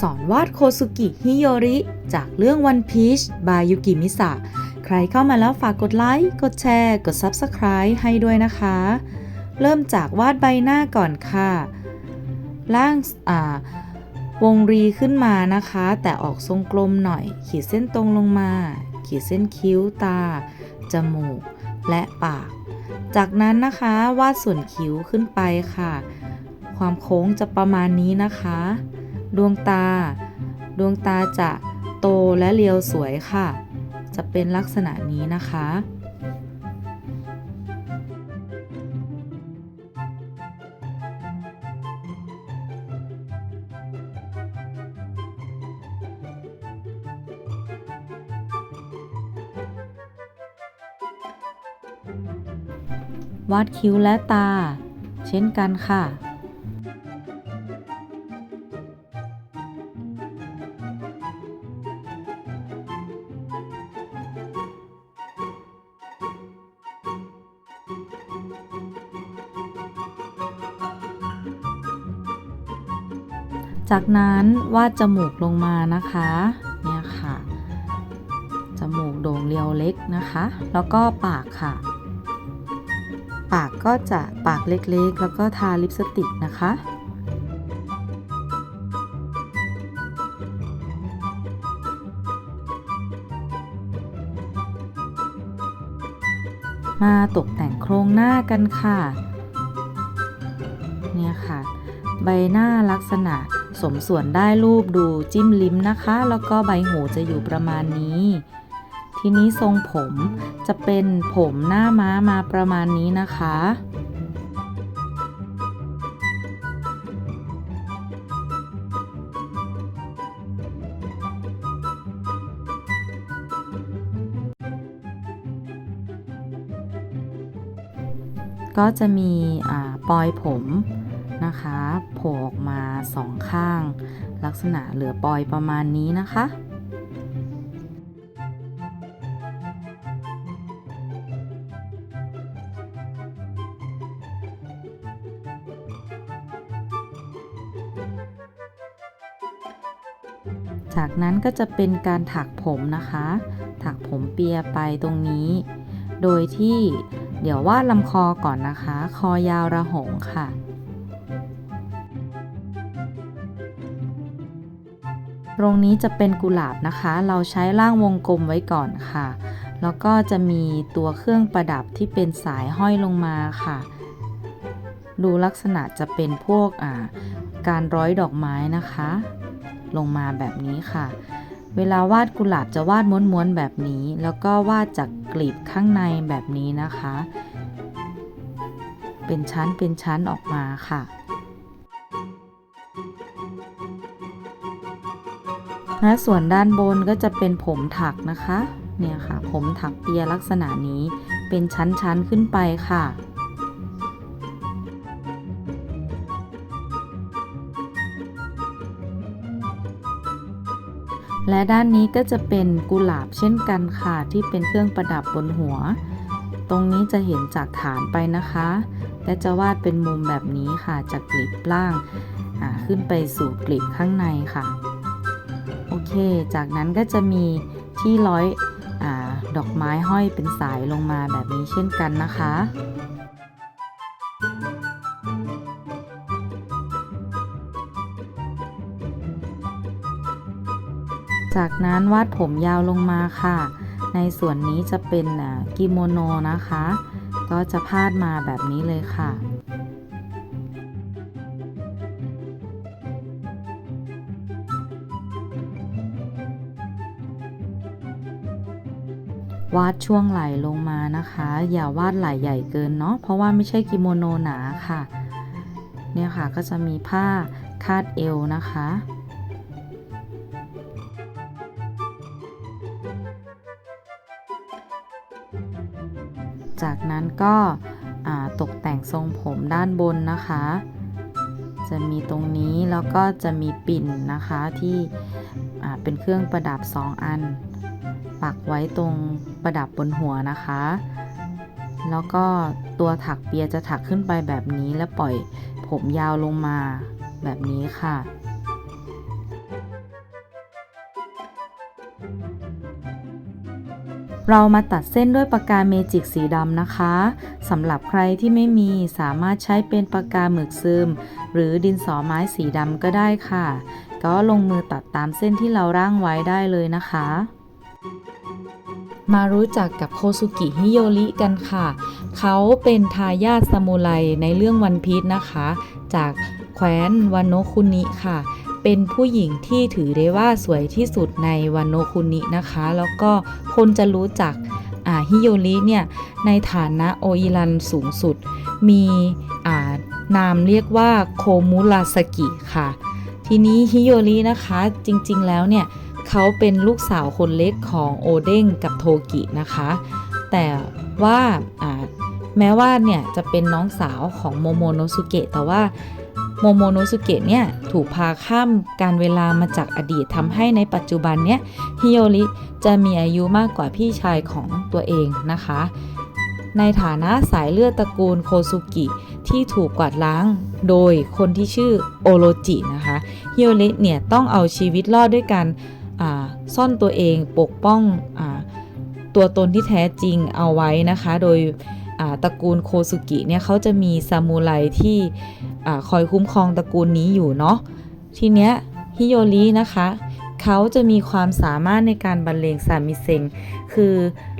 สอนวาดโคซุกิฮิโยริ จากเรื่อง One Piece บายยุกิมิสะใครเข้ามาแล้วฝากกดไลค์ กดแชร์ กด Subscribe ให้ด้วยนะคะ เริ่มจากวาดใบหน้าก่อนค่ะ ล่างอ่าวงรีขึ้นมานะคะ แต่ออกทรงกลมหน่อย ขีดเส้นตรงลงมา ขีดเส้นคิ้วตา จมูก และปาก จากนั้นนะคะวาดส่วนคิ้วขึ้นไปค่ะ ความโค้งจะประมาณนี้นะคะ ดวงตา ดวงตาจะโตและเรียวสวยค่ะ จะเป็นลักษณะนี้นะคะ วาดคิ้วและตา เช่นกันค่ะ จากนั้นวาดจมูกลงมานะคะเนี่ยค่ะ จมูกโด่งเรียวเล็กนะคะ แล้วก็ปากค่ะ ปากก็จะปากเล็กๆ แล้วก็ทาลิปสติกนะคะ มาตกแต่งโครงหน้ากันค่ะ เนี่ยค่ะ ใบหน้าลักษณะสมส่วนได้รูปดูจิ้มลิ้มนะคะ แล้วก็ใบหูจะอยู่ประมาณนี้ ทีนี้ทรงผมจะเป็นผมหน้าม้ามาประมาณนี้นะคะ ก็จะมีปลอยผมนะคะโผล่ออกมาสองข้าง ลักษณะเหลือปลอยประมาณนี้นะคะจากนั้นก็จะเป็นการถักผมนะคะ ถักผมเปียไปตรงนี้ โดยที่ เดี๋ยววาดลำคอก่อนนะคะ คอยาวระหงค่ะ ตรงนี้จะเป็นกุหลาบนะคะ เราใช้ร่างวงกลมไว้ก่อนค่ะ แล้วก็จะมีตัวเครื่องประดับที่เป็นสายห้อยลงมาค่ะ ดูลักษณะจะเป็นพวกการร้อยดอกไม้นะคะ ลงมาแบบนี้ค่ะ เวลาวาดกุหลาบจะวาดม้วนๆแบบนี้ แล้วก็วาดจากกลีบข้างในแบบนี้นะคะ เป็นชั้นเป็นชั้นออกมาค่ะและส่วนด้านบนก็จะเป็นผมถักนะคะ เนี่ยค่ะ ผมถักเปียลักษณะนี้เป็นชั้นๆขึ้นไปค่ะ และด้านนี้ก็จะเป็นกุหลาบเช่นกันค่ะ ที่เป็นเครื่องประดับบนหัว ตรงนี้จะเห็นจากฐานไปนะคะ และจะวาดเป็นมุมแบบนี้ค่ะจากกลีบล่างขึ้นไปสู่กลีบข้างในค่ะ โอเค จากนั้นก็จะมีที่ร้อยอดอกไม้ห้อยเป็นสายลงมาแบบนี้เช่นกันนะคะ จากนั้นวาดผมยาวลงมาค่ะ ในส่วนนี้จะเป็นกิโมโนนะคะ ก็จะพาดมาแบบนี้เลยค่ะวาดช่วงไหล่ลงมานะคะ อย่าวาดไหล่ใหญ่เกินเนาะเพราะว่าไม่ใช่กิโมโนหนาค่ะ เนี่ยค่ะก็จะมีผ้าคาดเอวนะคะ จากนั้นก็ตกแต่งทรงผมด้านบนนะคะ จะมีตรงนี้แล้วก็จะมีปิ่นนะคะที่เป็นเครื่องประดับ 2 อัน ปักไว้ตรงประดับบนหัวนะคะ แล้วก็ตัวถักเปียจะถักขึ้นไปแบบนี้แล้วปล่อยผมยาวลงมาแบบนี้ค่ะ เรามาตัดเส้นด้วยปากกาเมจิกสีดำนะคะสำหรับใครที่ไม่มีสามารถใช้เป็นปากกาหมึกซึม หรือดินสอไม้สีดำก็ได้ค่ะ ก็ลงมือตัดตามเส้นที่เราร่างไว้ได้เลยนะคะ มารู้จักกับโคซุกิฮิโยริกันค่ะ เขาเป็นทายาทซามูไรในเรื่องวันพีชนะคะ จากแคว้นวานโนคุนิค่ะ เป็นผู้หญิงที่ถือได้ว่าสวยที่สุดในวานโนคุนินะคะ แล้วก็คนจะรู้จักฮิโยริเนี่ยในฐานะโออิรันสูงสุด มีนามเรียกว่าโคมุราสกิค่ะ ทีนี้ฮิโยรินะคะจริงๆแล้วเนี่ยเขาเป็นลูกสาวคนเล็กของโอเด้งกับโทกินะคะ แต่ว่าอ่าแม้ว่าเนี่ยจะเป็นน้องสาวของโมโมโนสุเกะแต่ว่า โมโมโนสุเกะเนี่ยถูกพาข้ามการเวลามาจากอดีตทำให้ในปัจจุบันเนี่ยฮิโยริจะมีอายุมากกว่าพี่ชายของตัวเองนะคะ ในฐานะสายเลือดตระกูลโคซุกิที่ถูกกวาดล้างโดยคนที่ชื่อโอโรจินะคะฮิโยริเนี่ยต้องเอาชีวิตรอดด้วยการซ่อนตัวเองปกป้องอตัวตนที่แท้จริงเอาไว้นะคะ โดย ตระกูลโคซุกิเนี่ยเขาจะมีซามูไรที่อคอยคุ้มครองตระกูลนี้อยู่เนาะทีเนี้ยฮิโยรินะคะเขาจะมีความสามารถในการบรรเลงซามิเซงคือ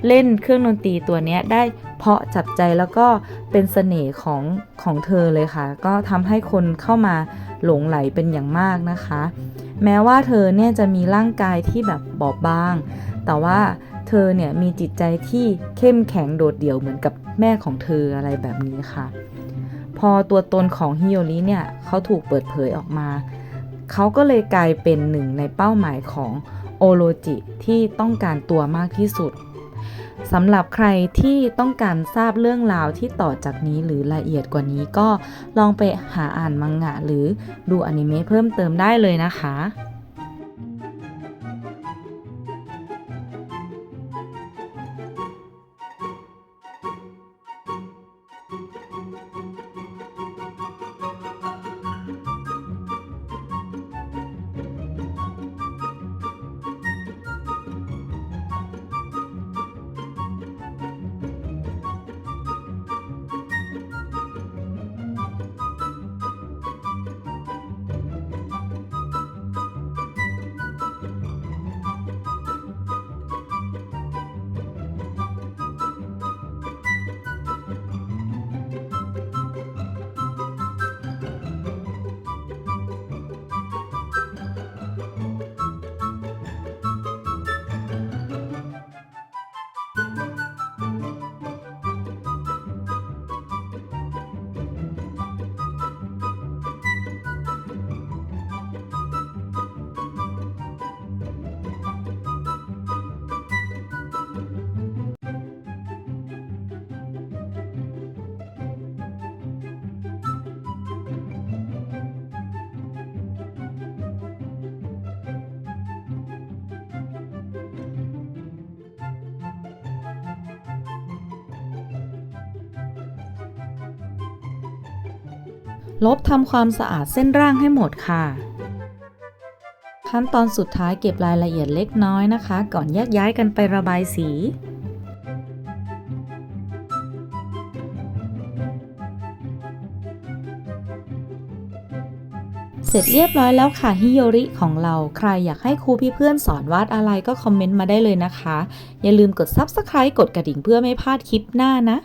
เล่นเครื่องดนตรีตัวเนี้ยได้เพาะจับใจแล้วก็เป็นเสน่ห์ของของเธอเลยค่ะ ก็ทำให้คนเข้ามาหลงไหลเป็นอย่างมากนะคะ แม้ว่าเธอเนี่ยจะมีร่างกายที่แบบบอบบาง แต่ว่า เธอเนี่ยมีจิตใจที่เข้มแข็งโดดเดี่ยวเหมือนกับแม่ของเธออะไรแบบนี้ค่ะ พอตัวตนของฮิโยริเนี่ยเขาถูกเปิดเผยออกมา เขาก็เลยกลายเป็นหนึ่งในเป้าหมายของโอโรจิที่ต้องการตัวมากที่สุดสำหรับใครที่ต้องการทราบเรื่องราวที่ต่อจากนี้หรือละเอียดกว่านี้ก็ลองไปหาอ่านมังงะหรือดูอนิเมะเพิ่มเติมได้เลยนะคะ ลบทำความสะอาดเส้นร่างให้หมดค่ะ ขั้นตอนสุดท้ายเก็บรายละเอียดเล็กน้อยนะคะ ก่อนแยกย้ายกันไประบายสีเสร็จเรียบร้อยแล้วค่ะฮิโยริของเราใครอยากให้ครูพี่เพื่อนสอนวาดอะไรก็คอมเมนต์มาได้เลยนะคะ อย่าลืมกด Subscribe กดกระดิ่งเพื่อไม่พลาดคลิปหน้านะ